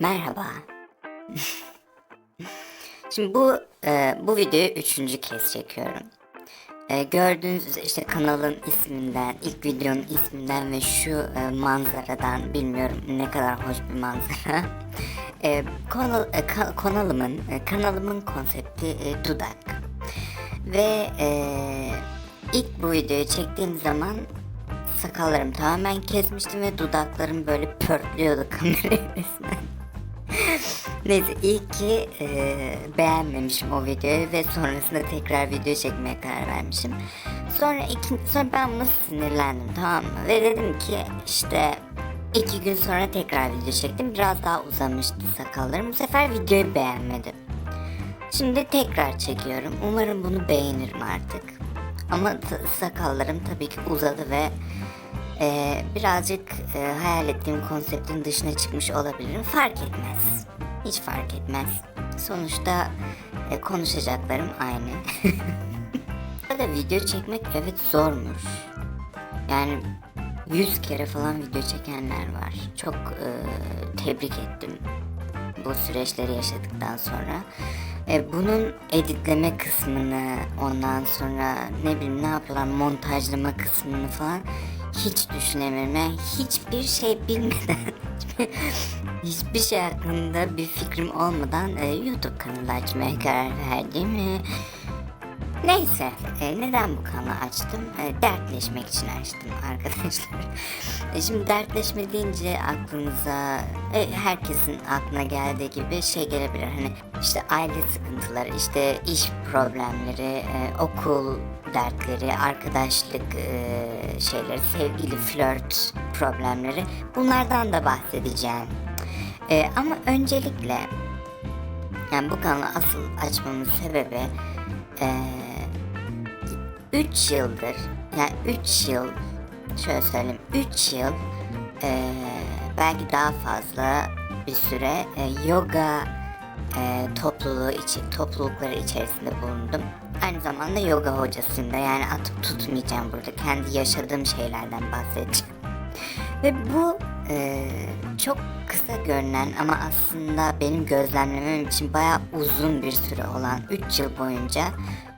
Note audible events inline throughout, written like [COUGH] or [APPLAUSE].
Merhaba. Şimdi bu e, bu videoyu üçüncü kez çekiyorum. E, gördüğünüz işte kanalın isminden, ilk videonun isminden ve şu e, manzaradan bilmiyorum ne kadar hoş bir manzara. E, kanal, e, ka- kanalımın e, kanalımın konsepti e, dudak. Ve e, ilk bu videoyu çektiğim zaman sakallarım tamamen kesmiştim ve dudaklarım böyle pörtlüyordu kameraya resmen. Neyse iyi ki e, beğenmemişim o videoyu ve sonrasında tekrar video çekmeye karar vermişim. Sonra, iki, sonra ben buna sinirlendim tamam mı? Ve dedim ki işte iki gün sonra tekrar video çektim. Biraz daha uzamıştı sakallarım. Bu sefer videoyu beğenmedim. Şimdi tekrar çekiyorum. Umarım bunu beğenirim artık. Ama sakallarım tabii ki uzadı ve e, birazcık e, hayal ettiğim konseptin dışına çıkmış olabilirim. Fark etmez. Hiç fark etmez. Sonuçta e, konuşacaklarım aynı. [LAUGHS] Burada video çekmek evet zormuş. Yani 100 kere falan video çekenler var. Çok e, tebrik ettim bu süreçleri yaşadıktan sonra. E, bunun editleme kısmını ondan sonra ne bileyim ne yapıyorlar montajlama kısmını falan hiç. Yani hiçbir şey bilmeden [LAUGHS] hiçbir şey hakkında bir fikrim olmadan e, YouTube kanalı açmaya karar verdim. E, Neyse, e, neden bu kanalı açtım? E, dertleşmek için açtım [LAUGHS] arkadaşlar. E, şimdi dertleşme deyince aklınıza, e, herkesin aklına geldiği gibi şey gelebilir. Hani işte aile sıkıntıları, işte iş problemleri, e, okul dertleri, arkadaşlık e, şeyleri, sevgili flört problemleri. Bunlardan da bahsedeceğim. E, ama öncelikle yani bu kanalı asıl açmamın sebebi 3 yıldır yani 3 yıl şöyle söyleyeyim 3 yıl eee, belki daha fazla bir süre e, yoga e, topluluğu için toplulukları içerisinde bulundum. Aynı zamanda yoga hocasıyım da yani atıp tutmayacağım burada kendi yaşadığım şeylerden bahsedeceğim. Ve bu e, çok kısa görünen ama aslında benim gözlemlemem için bayağı uzun bir süre olan 3 yıl boyunca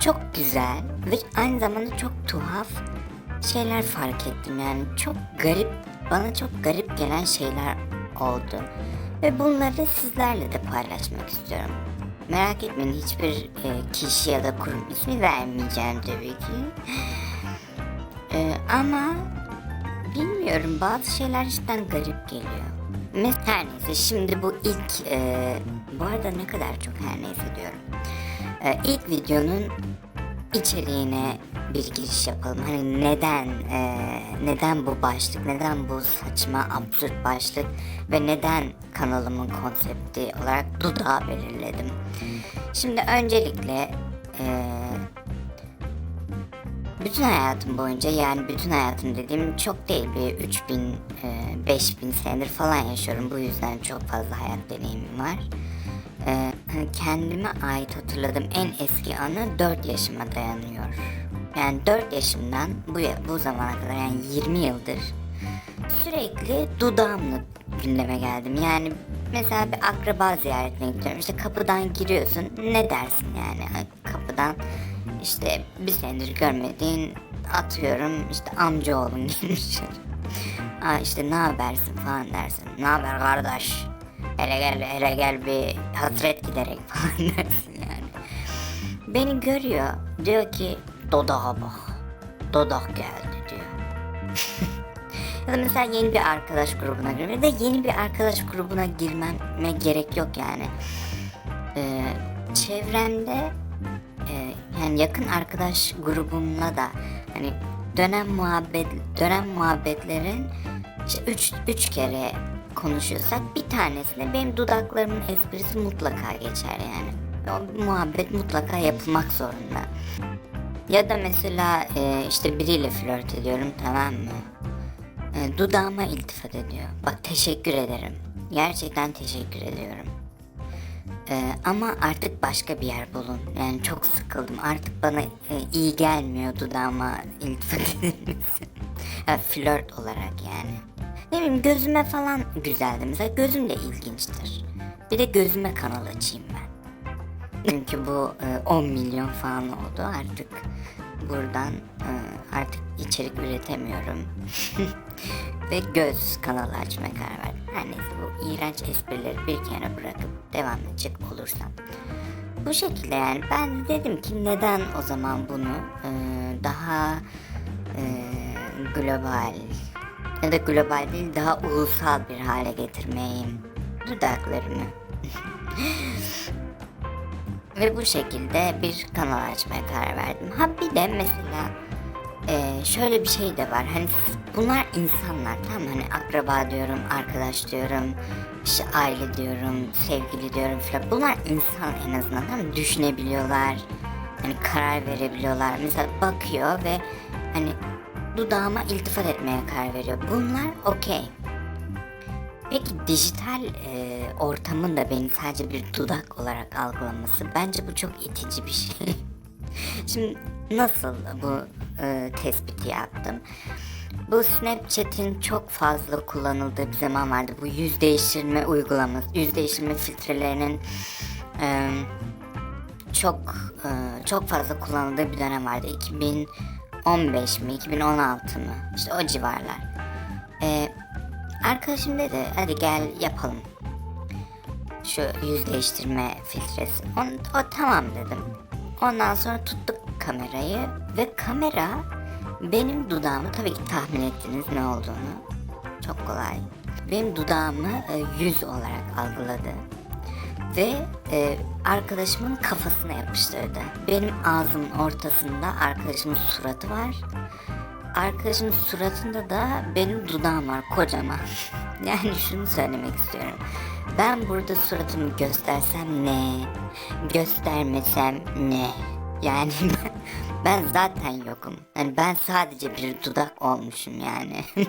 çok güzel ve aynı zamanda çok tuhaf şeyler fark ettim. Yani çok garip, bana çok garip gelen şeyler oldu. Ve bunları sizlerle de paylaşmak istiyorum. Merak etmeyin hiçbir e, kişi ya da kurum ismi vermeyeceğim tabii ki. E, ama Bilmiyorum bazı şeyler cidden garip geliyor. Mesela her neyse şimdi bu ilk e, bu arada ne kadar çok her neyse diyorum. E, ilk videonun içeriğine bir giriş yapalım. Hani neden e, neden bu başlık, neden bu saçma absürt başlık ve neden kanalımın konsepti olarak dudağı belirledim. Şimdi öncelikle e, bütün hayatım boyunca yani bütün hayatım dediğim çok değil bir 3000 e, 5000 senedir falan yaşıyorum. Bu yüzden çok fazla hayat deneyimim var. E, kendime ait hatırladığım en eski anı 4 yaşıma dayanıyor. Yani 4 yaşımdan bu, bu zamana kadar yani 20 yıldır sürekli dudağımla gündeme geldim. Yani mesela bir akraba ziyaretine gidiyorum. İşte kapıdan giriyorsun. Ne dersin yani? Kapıdan işte bir senedir görmediğin atıyorum işte amcaoğlun gelmiş. [LAUGHS] Aa işte ne habersin falan dersin. Ne haber kardeş? Hele gel hele gel bir hasret giderek [LAUGHS] falan dersin yani. Beni görüyor. Diyor ki dodağa bak. Dodak geldi diyor. [LAUGHS] Ya da mesela yeni bir arkadaş grubuna. Ya da yeni bir arkadaş grubuna girmeme gerek yok yani. Ee, çevremde e, yani yakın arkadaş grubumla da hani dönem muhabbet dönem muhabbetlerin işte üç, üç kere konuşuyorsak bir tanesinde benim dudaklarımın esprisi mutlaka geçer yani. O muhabbet mutlaka yapılmak zorunda. Ya da mesela e, işte biriyle flört ediyorum tamam mı? E, dudağıma iltifat ediyor. Bak teşekkür ederim. Gerçekten teşekkür ediyorum. E, ama artık başka bir yer bulun. Yani çok sıkıldım. Artık bana e, iyi gelmiyor dudağıma iltifat [LAUGHS] edilmesi. Flört olarak yani. Ne bileyim gözüme falan güzeldi. Mesela gözüm de ilginçtir. Bir de gözüme kanal açayım ben. Çünkü bu e, 10 milyon falan oldu artık. Buradan e, artık içerik üretemiyorum. [LAUGHS] Ve göz kanalı açmaya karar verdim. Her neyse bu iğrenç esprileri bir kenara bırakıp devam edecek olursam. Bu şekilde yani ben de dedim ki neden o zaman bunu e, daha e, global ya da global değil daha ulusal bir hale getirmeyeyim dudaklarımı. [LAUGHS] Ve bu şekilde bir kanal açmaya karar verdim. Ha bir de mesela e, şöyle bir şey de var. Hani bunlar insanlar tamam? Hani akraba diyorum, arkadaş diyorum, işte aile diyorum, sevgili diyorum falan. Bunlar insan en azından tamam mı? Düşünebiliyorlar. Hani karar verebiliyorlar. Mesela bakıyor ve hani dudağıma iltifat etmeye karar veriyor. Bunlar okey. Peki dijital e, ortamın da beni sadece bir dudak olarak algılaması bence bu çok itici bir şey. [LAUGHS] Şimdi nasıl bu e, tespiti yaptım? Bu Snapchat'in çok fazla kullanıldığı bir zaman vardı. Bu yüz değiştirme uygulaması, yüz değiştirme filtrelerinin e, çok e, çok fazla kullanıldığı bir dönem vardı. 2015 mi, 2016 mı? İşte o civarlar. E, arkadaşım dedi hadi gel yapalım. Şu yüz değiştirme filtresi. On, o tamam dedim. Ondan sonra tuttuk kamerayı ve kamera benim dudağımı tabii ki tahmin ettiniz ne olduğunu. Çok kolay. Benim dudağımı e, yüz olarak algıladı ve e, arkadaşımın kafasına yapıştırdı. Benim ağzımın ortasında arkadaşımın suratı var. Arkadaşımın suratında da benim dudağım var kocaman. [LAUGHS] yani şunu söylemek istiyorum. Ben burada suratımı göstersem ne? Göstermesem ne? Yani [LAUGHS] ben, zaten yokum. Yani ben sadece bir dudak olmuşum yani. [LAUGHS]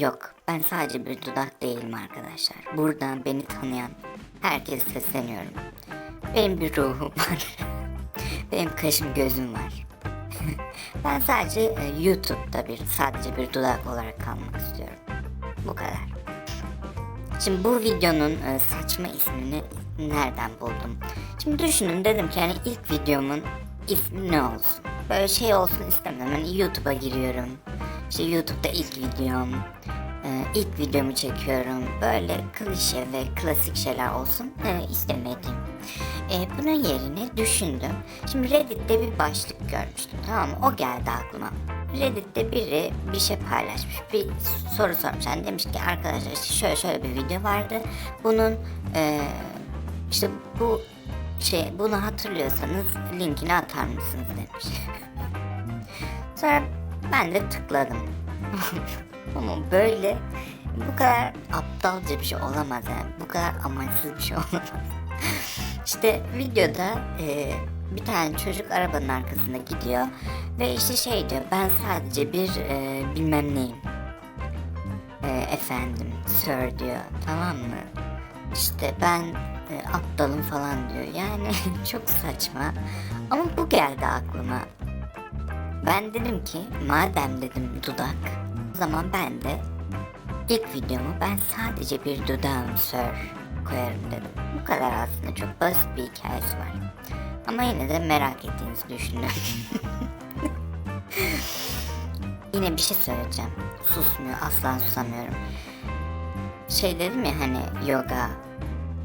Yok, ben sadece bir dudak değilim arkadaşlar. Buradan beni tanıyan herkese sesleniyorum. Benim bir ruhum var. [LAUGHS] Benim kaşım gözüm var. ben sadece e, YouTube'da bir sadece bir dudak olarak kalmak istiyorum. Bu kadar. Şimdi bu videonun e, saçma ismini nereden buldum? Şimdi düşünün dedim ki hani ilk videomun ismi ne olsun? Böyle şey olsun istemem. Hani YouTube'a giriyorum. İşte YouTube'da ilk videom. e, ilk videomu çekiyorum. Böyle klişe ve klasik şeyler olsun e, istemedim. E, bunun yerine düşündüm. Şimdi Reddit'te bir başlık görmüştüm tamam mı? O geldi aklıma. Reddit'te biri bir şey paylaşmış. Bir soru sormuş. Yani demiş ki arkadaşlar işte şöyle şöyle bir video vardı. Bunun e, işte bu şey bunu hatırlıyorsanız linkini atar mısınız demiş. [LAUGHS] Sonra ben de tıkladım. [LAUGHS] Ama böyle bu kadar aptalca bir şey olamaz yani. Bu kadar amaçsız bir şey olamaz. [LAUGHS] işte videoda e, bir tane çocuk arabanın arkasında gidiyor ve işte şey diyor ben sadece bir e, bilmem neyim. E, efendim sir diyor tamam mı? İşte ben e, aptalım falan diyor. Yani [LAUGHS] çok saçma. Ama bu geldi aklıma. Ben dedim ki madem dedim dudak o zaman ben de ilk videomu ben sadece bir dudağım sir koyarım dedim. Bu kadar aslında çok basit bir hikayesi var. Ama yine de merak ettiğinizi düşündüm. [LAUGHS] yine bir şey söyleyeceğim. Susmuyor asla susamıyorum. Şey dedim ya hani yoga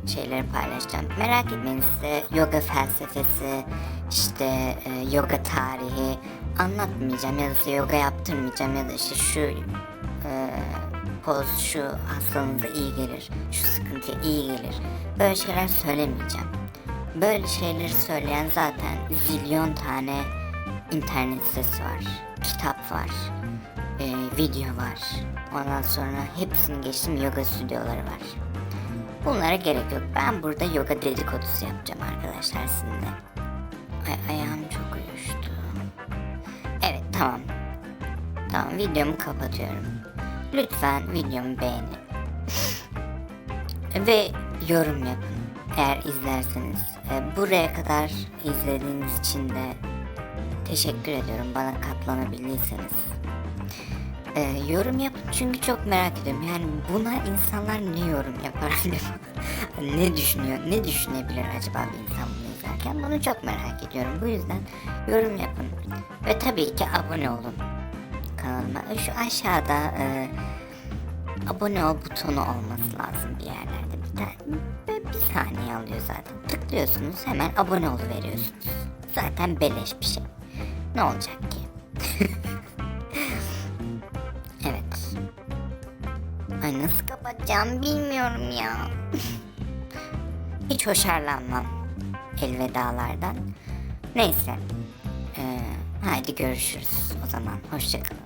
şeyleri paylaşacağım. Merak etmeyin size yoga felsefesi, işte e, yoga tarihi anlatmayacağım ya da size yoga yaptırmayacağım ya da işte şu e, poz şu hastalığınıza iyi gelir, şu sıkıntıya iyi gelir. Böyle şeyler söylemeyeceğim. Böyle şeyleri söyleyen zaten zilyon tane internet sitesi var, kitap var, e, video var. Ondan sonra hepsini geçtim yoga stüdyoları var. Bunlara gerek yok. Ben burada yoga dedikodusu yapacağım arkadaşlar sizinle. Ay ayağım çok uyuştu. Evet tamam. Tamam videomu kapatıyorum. Lütfen videomu beğenin. Ve yorum yapın. Eğer izlerseniz. E, buraya kadar izlediğiniz için de teşekkür ediyorum bana katlanabildiyseniz. Ee, yorum yapın çünkü çok merak ediyorum. Yani buna insanlar ne yorum yapar? [LAUGHS] ne düşünüyor? Ne düşünebilir acaba bir insan bunu izlerken? Bunu çok merak ediyorum. Bu yüzden yorum yapın. Ve tabii ki abone olun kanalıma. Şu aşağıda e, abone ol butonu olması lazım bir yerlerde. Bir tane bir saniye alıyor zaten. Tıklıyorsunuz hemen abone ol veriyorsunuz. Zaten beleş bir şey. Ne olacak ki? [LAUGHS] Nasıl kapatacağım bilmiyorum ya. Hiç hoşarlanmam elvedalardan. Neyse. Ee, haydi görüşürüz o zaman. Hoşçakalın.